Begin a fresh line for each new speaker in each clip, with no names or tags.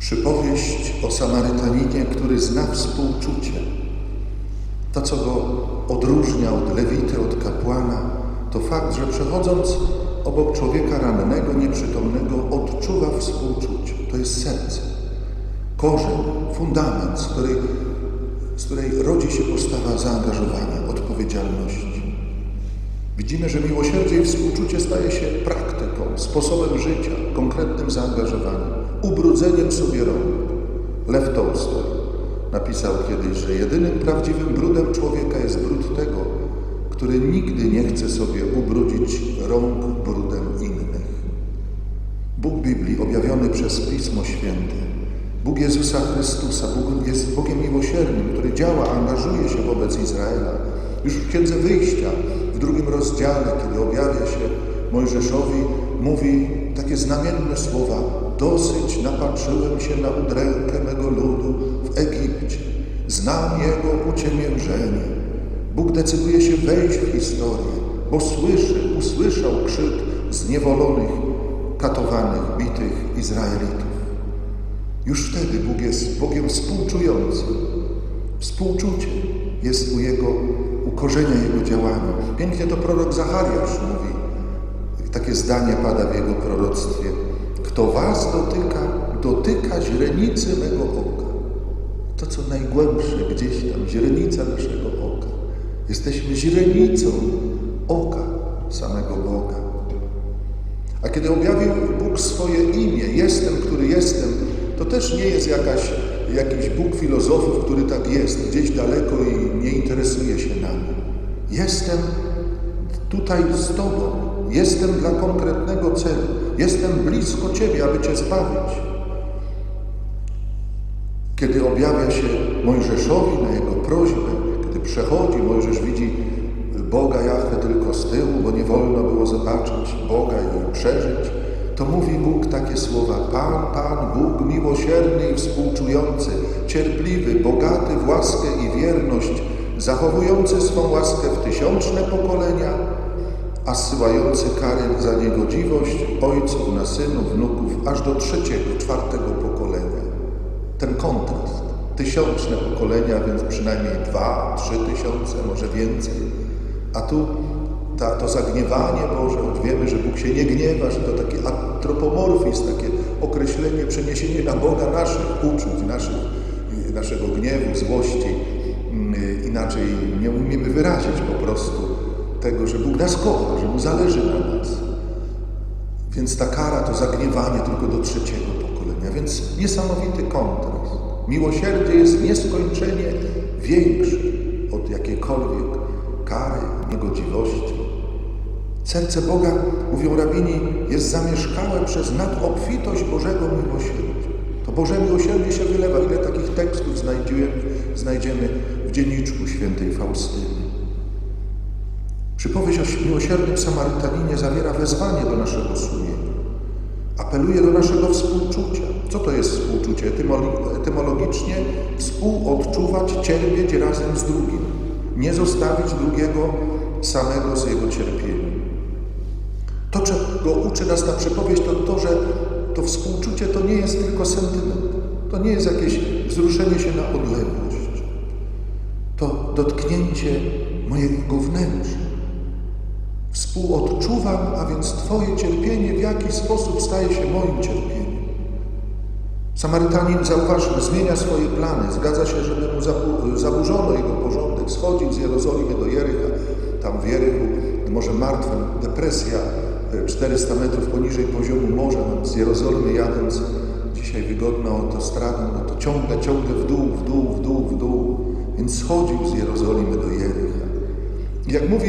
Przypowieść o Samarytaninie, który zna współczucie. To, co go odróżnia od lewity, od kapłana, to fakt, że przechodząc obok człowieka rannego, nieprzytomnego, odczuwa współczucie. To jest serce, korzeń, fundament, z której, z której rodzi się postawa zaangażowania, odpowiedzialności. Widzimy, że miłosierdzie i współczucie staje się praktyką, sposobem życia, konkretnym zaangażowaniem, ubrudzeniem sobie rąk. Lew Tolstoj napisał kiedyś, że jedynym prawdziwym brudem człowieka jest brud tego, który nigdy nie chce sobie ubrudzić rąk brudem innych. Bóg Biblii objawiony przez Pismo Święte, Bóg Jezusa Chrystusa, Bóg jest Bogiem miłosiernym, który działa, angażuje się wobec Izraela. Już w Księdze Wyjścia, w drugim rozdziale, kiedy objawia się Mojżeszowi, mówi takie znamienne słowa Dosyć napatrzyłem się na udrękę mego ludu w Egipcie. Znam jego uciemiężenie. Bóg decyduje się wejść w historię, bo słyszy, usłyszał krzyk zniewolonych, katowanych, bitych Izraelitów. Już wtedy Bóg jest Bogiem współczującym. Współczucie jest u Jego, u korzenia Jego działania. Pięknie to prorok Zachariasz mówi. Takie zdanie pada w jego proroctwie. Kto was dotyka, dotyka źrenicy mego oka. To, co najgłębsze gdzieś tam, źrenica naszego oka. Jesteśmy źrenicą oka samego Boga. A kiedy objawił Bóg swoje imię, jestem, który jestem, to też nie jest jakaś, jakiś Bóg filozofów, który tak jest, gdzieś daleko i nie interesuje się nami. Jestem tutaj z Tobą, jestem dla konkretnego celu, jestem blisko Ciebie, aby Cię zbawić. Kiedy objawia się Mojżeszowi na jego prośbę, kiedy przechodzi, Mojżesz widzi Boga Jahwe tylko z tyłu, bo nie wolno było zobaczyć Boga i przeżyć, to mówi Bóg takie słowa: Pan, Pan, Bóg miłosierny i współczujący, cierpliwy, bogaty w łaskę i wierność, zachowujący swą łaskę w tysiączne pokolenia, a zsyłający kary za niegodziwość ojców na synów, wnuków, aż do trzeciego, czwartego pokolenia. Ten kontrast. Tysiączne pokolenia, więc przynajmniej dwa, trzy tysiące, może więcej. A tu ta, to zagniewanie Boże, wiemy, że Bóg się nie gniewa, że to taki antropomorfizm, takie określenie, przeniesienie na Boga naszych uczuć, naszych, naszego gniewu, złości. Inaczej nie umiemy wyrazić po prostu tego, że Bóg nas kocha, że Mu zależy na nas. Więc ta kara to zagniewanie tylko do trzeciego pokolenia. Więc niesamowity kontrast. Miłosierdzie jest nieskończenie większe od jakiejkolwiek kary, niegodziwości. Serce Boga, mówią rabini, jest zamieszkałe przez nadobfitość Bożego miłosierdzia. To Boże miłosierdzie się wylewa. Ile takich tekstów znajdziemy, znajdziemy w dzienniczku świętej Faustyny. Przypowieść o miłosiernym Samarytaninie zawiera wezwanie do naszego sumienia. Apeluje do naszego współczucia. Co to jest współczucie? Etymologicznie współodczuwać, cierpieć razem z drugim. Nie zostawić drugiego samego z jego cierpieniem. To, czego uczy nas ta przypowieść, to to, że to współczucie to nie jest tylko sentyment. To nie jest jakieś wzruszenie się na odległość. To dotknięcie mojego wnętrza. Współodczuwam, a więc Twoje cierpienie w jakiś sposób staje się moim cierpieniem. Samarytanin, zauważmy, zmienia swoje plany. Zgadza się, żeby mu zaburzono jego porządek. Schodził z Jerozolimy do Jericha. Tam w Jerychu, może martwym, depresja 400 metrów poniżej poziomu morza. Z Jerozolimy jadąc dzisiaj wygodną autostradą, no to ciągle, ciągle w dół, w dół, w dół, w dół. Więc schodził z Jerozolimy do Jericha. I jak mówi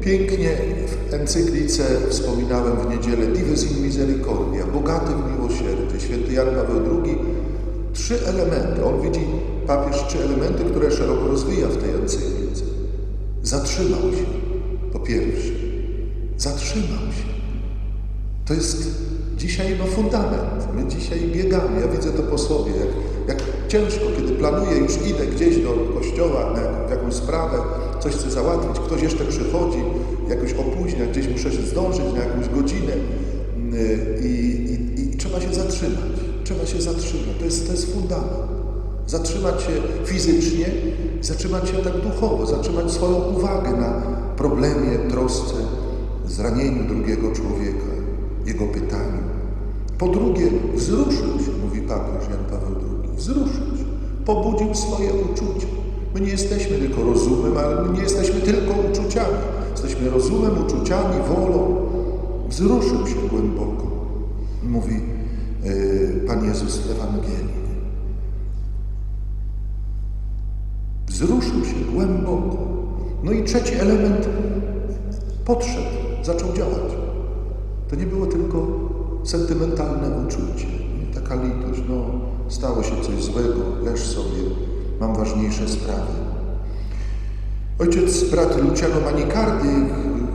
pięknie w encyklice, wspominałem w niedzielę, Dives in Misericordia, bogaty w miłosierdzie, święty Jan Paweł II, trzy elementy. On widzi, papież, trzy elementy, które szeroko rozwija w tej encyklice. Zatrzymał się, po pierwsze. Zatrzymał się. To jest dzisiaj no, fundament. My dzisiaj biegamy. Ja widzę to po sobie, jak, jak ciężko, kiedy planuję, już idę gdzieś do kościoła na jakąś sprawę, coś chcę załatwić, ktoś jeszcze przychodzi, jakoś opóźnia, gdzieś muszę się zdążyć na jakąś godzinę i, i, i trzeba się zatrzymać. trzeba się zatrzymać. To jest, to jest fundament. Zatrzymać się fizycznie, zatrzymać się tak duchowo, zatrzymać swoją uwagę na problemie, trosce, zranieniu drugiego człowieka, jego pytaniu. Po drugie, wzruszył się, mówi papież Jan Paweł II, wzruszył się, pobudził swoje uczucia. My nie jesteśmy tylko rozumem, ale my nie jesteśmy tylko uczuciami. Jesteśmy rozumem, uczuciami, wolą. Wzruszył się głęboko, mówi yy, Pan Jezus w Ewangelii. Wzruszył się głęboko. No i trzeci element podszedł, zaczął działać. To nie było tylko sentymentalne uczucie, nie? taka litość, no stało się coś złego, leż sobie, mam ważniejsze sprawy. Ojciec brat Luciano Manicardi,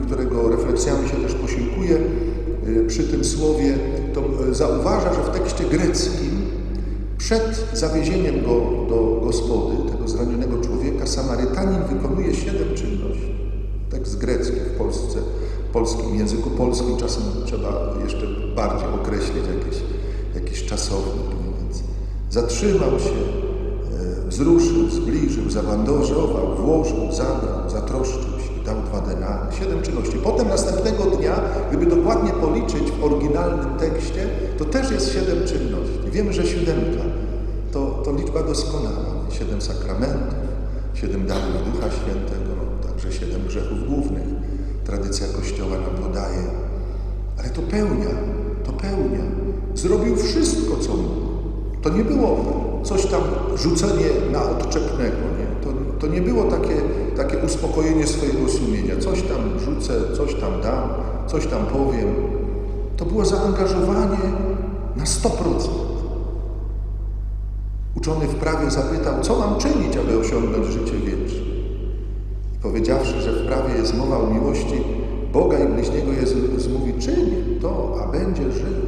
którego refleksjami się też posiłkuje y, przy tym słowie, to y, zauważa, że w tekście greckim przed zawiezieniem go do gospody, tego zranionego człowieka, Samarytanin wykonuje siedem czynności. Tekst grecki w Polsce, w polskim języku polskim czasem trzeba jeszcze bardziej określić jakiś, jakiś czasownik. Więc zatrzymał się, wzruszył, zbliżył, zabandażował, włożył, zabrał, zatroszczył się, dał dwa denary. Siedem czynności. Potem następnego dnia, gdyby dokładnie policzyć w oryginalnym tekście, to też jest siedem czynności. Wiemy, że siódemka to, to liczba doskonała. Siedem sakramentów, siedem darów Ducha Świętego, także siedem grzechów głównych. Tradycja Kościoła nam podaje. Ale to pełnia, to pełnia. Zrobił wszystko, co mógł. To nie było coś tam rzucenie na odczepnego, nie? To, to nie było takie, takie uspokojenie swojego sumienia. Coś tam rzucę, coś tam dam, coś tam powiem. To było zaangażowanie na 100%. Uczony w prawie zapytał, co mam czynić, aby osiągnąć życie wieczne. I powiedziawszy, że w prawie jest mowa o miłości Boga i bliźniego, Jezus mówi, czyń to, a będziesz żył.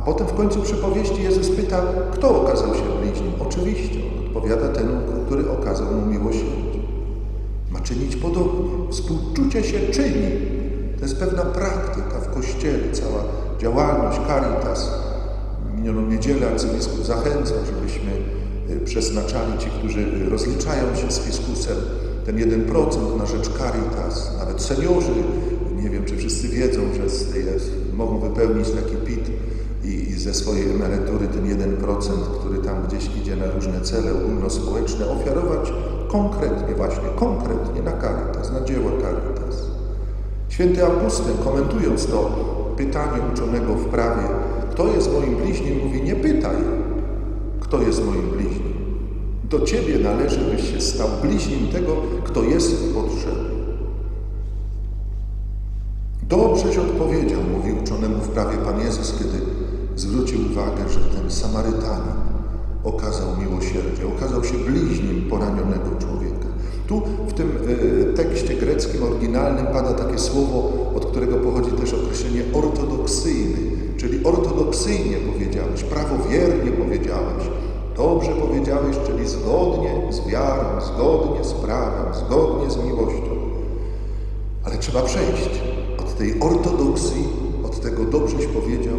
A potem w końcu przypowieści Jezus pyta, kto okazał się bliźnim? Oczywiście, on odpowiada ten, który okazał mu miłosierdzie. Ma czynić podobnie. Współczucie się czyni. To jest pewna praktyka w Kościele, cała działalność, caritas. Minioną niedzielę arcybiskup zachęcał, żebyśmy y, przeznaczali ci, którzy rozliczają się z fiskusem, ten 1% na rzecz caritas. Nawet seniorzy, nie wiem czy wszyscy wiedzą, że jest, mogą wypełnić taki PIT ze swojej emerytury ten 1%, który tam gdzieś idzie na różne cele ogólnospołeczne, ofiarować konkretnie właśnie, konkretnie na caritas, na dzieło caritas. Święty Augustyn, komentując to pytanie uczonego w prawie, kto jest moim bliźnim, mówi, nie pytaj, kto jest moim bliźnim. Do Ciebie należy, byś się stał bliźnim tego, kto jest w potrzebie. Dobrześ odpowiedział, mówi uczonemu w prawie Pan Jezus, kiedy zwrócił uwagę, że ten Samarytanin okazał miłosierdzie, okazał się bliźnim poranionego człowieka. Tu w tym y, tekście greckim oryginalnym pada takie słowo, od którego pochodzi też określenie ortodoksyjny, czyli ortodoksyjnie powiedziałeś, prawowiernie powiedziałeś, dobrze powiedziałeś, czyli zgodnie z wiarą, zgodnie z prawem, zgodnie z miłością. Ale trzeba przejść od tej ortodoksji, od tego dobrześ powiedział,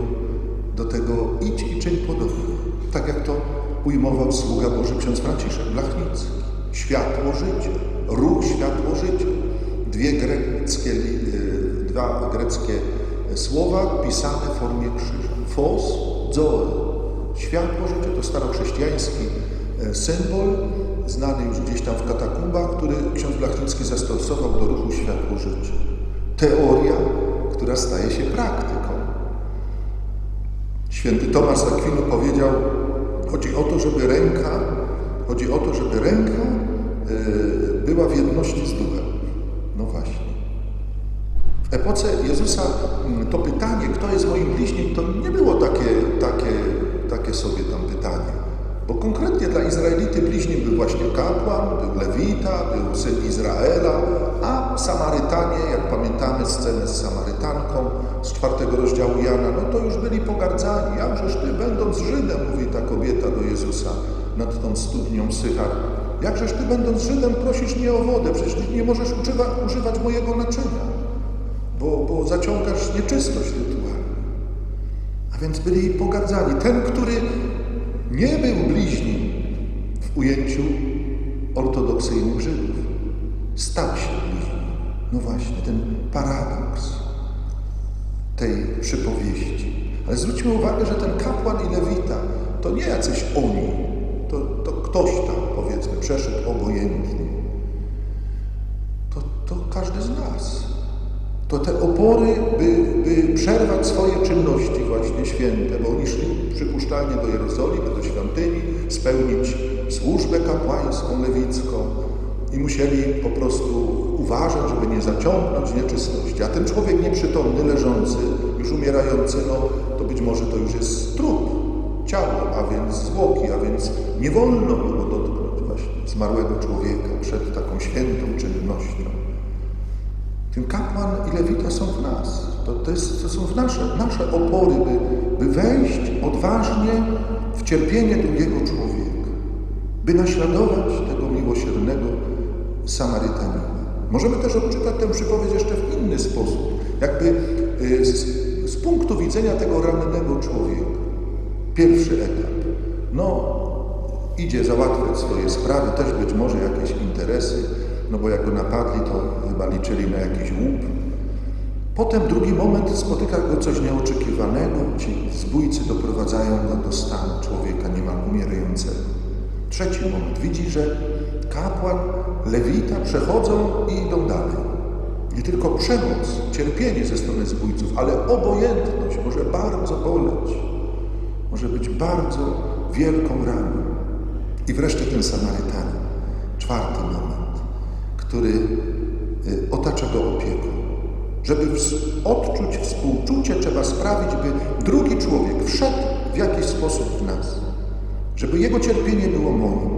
do tego idź i czyń podobnie. Tak jak to ujmował sługa Boży ksiądz Franciszek Blachnicki. Światło życie, ruch światło życie. Dwie greckie, dwa greckie słowa pisane w formie krzyża. Fos, zoe. Światło życie to starochrześcijański symbol, znany już gdzieś tam w katakumbach, który ksiądz Blachnicki zastosował do ruchu światło życie. Teoria, która staje się praktyką. Święty Tomasz z Akwinu powiedział, chodzi o to, żeby ręka, chodzi o to, żeby ręka y, była w jedności z duchem. No właśnie. W epoce Jezusa to pytanie, kto jest moim bliźnim, to nie było takie, takie, takie sobie tam pytanie. Bo konkretnie dla Izraelity bliźnim był właśnie kapłan, był Lewita, był syn Izraela, a Samarytanie, jak pamiętamy scenę z Samarytanką z czwartego rozdziału Jana, no to już byli pogardzani. Jakżeż ty, będąc Żydem, mówi ta kobieta do Jezusa nad tą studnią Sychar, jakżeż ty, będąc Żydem, prosisz mnie o wodę, przecież nie możesz używa, używać mojego naczynia, bo, bo zaciągasz nieczystość rytualną. A więc byli pogardzani. Ten, który nie był bliźnim w ujęciu ortodoksyjnych Żydów, stał się bliźnim. No właśnie, ten paradoks tej przypowieści. Ale zwróćmy uwagę, że ten kapłan i lewita to nie jacyś oni, to, to ktoś tam, powiedzmy, przeszedł obojętnie. To, to każdy z nas. To te opory, by, by przerwać swoje czynności właśnie święte, bo oni szli przypuszczalnie do Jerozolimy, do świątyni, spełnić służbę kapłańską, lewicką i musieli po prostu uważać, żeby nie zaciągnąć nieczystości. A ten człowiek nieprzytomny, leżący, już umierający, no to być może to już jest trup, ciało, a więc zwłoki, a więc nie wolno było dotknąć właśnie zmarłego człowieka przed taką świętą czynnością. Ten kapłan i lewita są w nas. To, to, jest, to są nasze, nasze opory, by, by wejść odważnie w cierpienie drugiego człowieka, by naśladować tego miłosiernego Samarytanina. Możemy też odczytać tę przypowieść jeszcze w inny sposób, jakby y, z, z punktu widzenia tego rannego człowieka. Pierwszy etap. No, idzie załatwiać swoje sprawy, też być może jakieś interesy, no bo jak go napadli, to chyba liczyli na jakiś łup. Potem drugi moment spotyka go coś nieoczekiwanego. Ci zbójcy doprowadzają go do stanu człowieka niemal umierającego. Trzeci moment. Widzi, że kapłan, lewita przechodzą i idą dalej. Nie tylko przemoc, cierpienie ze strony zbójców, ale obojętność może bardzo boleć. Może być bardzo wielką raną. I wreszcie ten Samarytanin. Czwarty moment, który Żeby odczuć współczucie, trzeba sprawić, by drugi człowiek wszedł w jakiś sposób w nas. Żeby jego cierpienie było moim.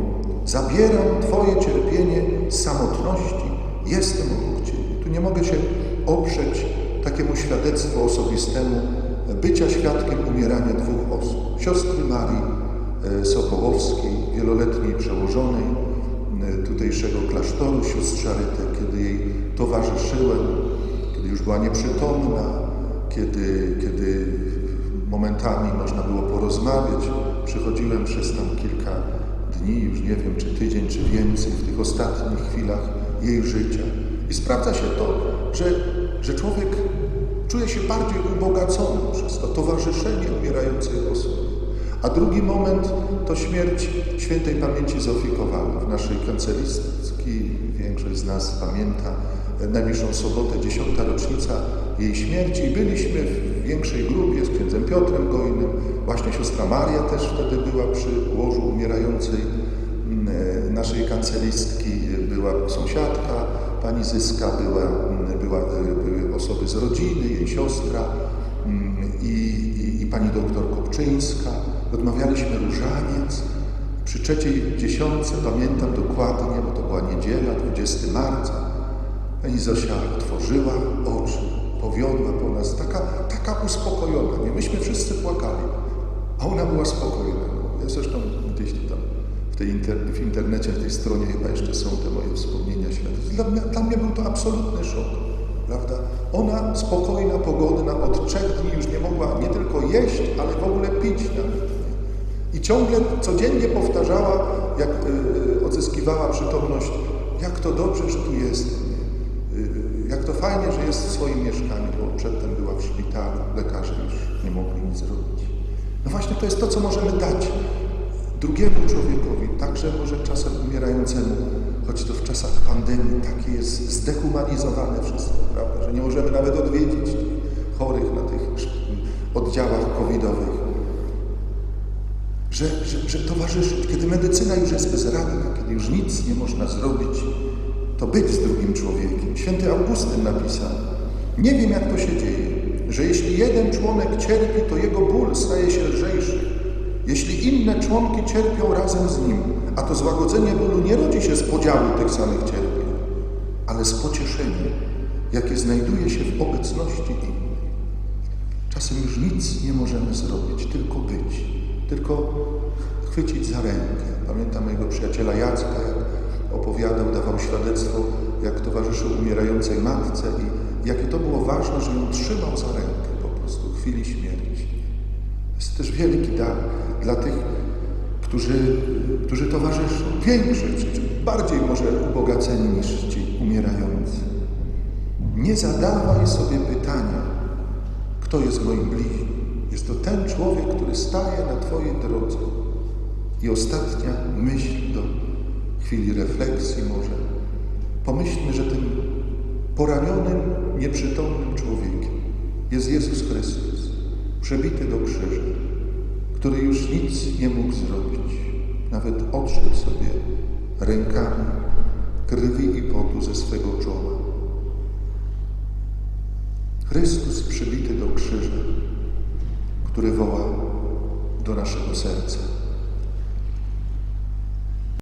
Zabieram Twoje cierpienie samotności. Jestem obok Ciebie. Tu nie mogę się oprzeć takiemu świadectwu osobistemu bycia świadkiem umierania dwóch osób. Siostry Marii e, Sokołowskiej, wieloletniej przełożonej e, tutejszego klasztoru sióstr Charyty, kiedy jej towarzyszyłem, kiedy już była nieprzytomna, kiedy, kiedy momentami można było porozmawiać. Przychodziłem przez tam kilka dni, już nie wiem, czy tydzień, czy więcej, w tych ostatnich chwilach jej życia. I sprawdza się to, że, że człowiek czuje się bardziej ubogacony przez to towarzyszenie umierającej osoby. A drugi moment to śmierć świętej pamięci Zofii. W naszej kancelistki większość z nas pamięta najbliższą sobotę, dziesiąta rocznica jej śmierci. Byliśmy w większej grupie z księdzem Piotrem Gojnym. Właśnie siostra Maria też wtedy była przy łożu umierającej mm, naszej kancelistki. Była sąsiadka, pani Zyska, była, była, były osoby z rodziny, jej siostra mm, i, i, i pani doktor Kopczyńska. Odmawialiśmy różaniec. Przy trzeciej dziesiątce, pamiętam dokładnie, bo to była niedziela, 20 marca, pani Zosia otworzyła oczy, powiodła po nas, taka, taka uspokojona. Nie? Myśmy wszyscy płakali, a ona była spokojna. Ja zresztą gdzieś tam w, tej inter, w internecie, w tej stronie chyba jeszcze są te moje wspomnienia świadectw. Dla, mnie- dla mnie był to absolutny szok, prawda? Ona spokojna, pogodna, od trzech dni już nie mogła nie tylko jeść, ale w ogóle pić nawet. I ciągle, codziennie powtarzała, jak y, odzyskiwała przytomność, jak to dobrze, że tu jestem. Y, jak to fajnie, że jest w swoim mieszkaniu, bo przedtem była w szpitalu, lekarze już nie mogli nic zrobić. No właśnie to jest to, co możemy dać drugiemu człowiekowi, także może czasem umierającemu, choć to w czasach pandemii takie jest zdehumanizowane wszystko, prawda, że nie możemy nawet odwiedzić chorych na tych oddziałach covidowych. Że, że, że towarzyszyć, kiedy medycyna już jest bezradna, kiedy już nic nie można zrobić, to być z drugim człowiekiem. Święty Augustyn napisał, nie wiem jak to się dzieje, że jeśli jeden członek cierpi, to jego ból staje się lżejszy. Jeśli inne członki cierpią razem z nim, a to złagodzenie bólu nie rodzi się z podziału tych samych cierpień, ale z pocieszeniem, jakie znajduje się w obecności innych. Czasem już nic nie możemy zrobić, tylko być, tylko chwycić za rękę. Pamiętam mojego przyjaciela Jacka, jak opowiadał, dawał świadectwo, jak towarzyszył umierającej matce i, jakie to było ważne, że ją trzymał za rękę po prostu w chwili śmierci. Jest też wielki dar dla tych, którzy, którzy towarzyszą. Większy, bardziej może ubogaceni niż ci umierający. Nie zadawaj sobie pytania, kto jest moim bliźnim. Jest to ten człowiek, który staje na Twojej drodze. I ostatnia myśl do chwili refleksji może. Pomyślmy, że tym poranionym, nieprzytomnym człowiekiem jest Jezus Chrystus, przebity do krzyża, który już nic nie mógł zrobić. Nawet odszedł sobie rękami krwi i potu ze swego czoła. Chrystus przybity do krzyża, który woła do naszego serca.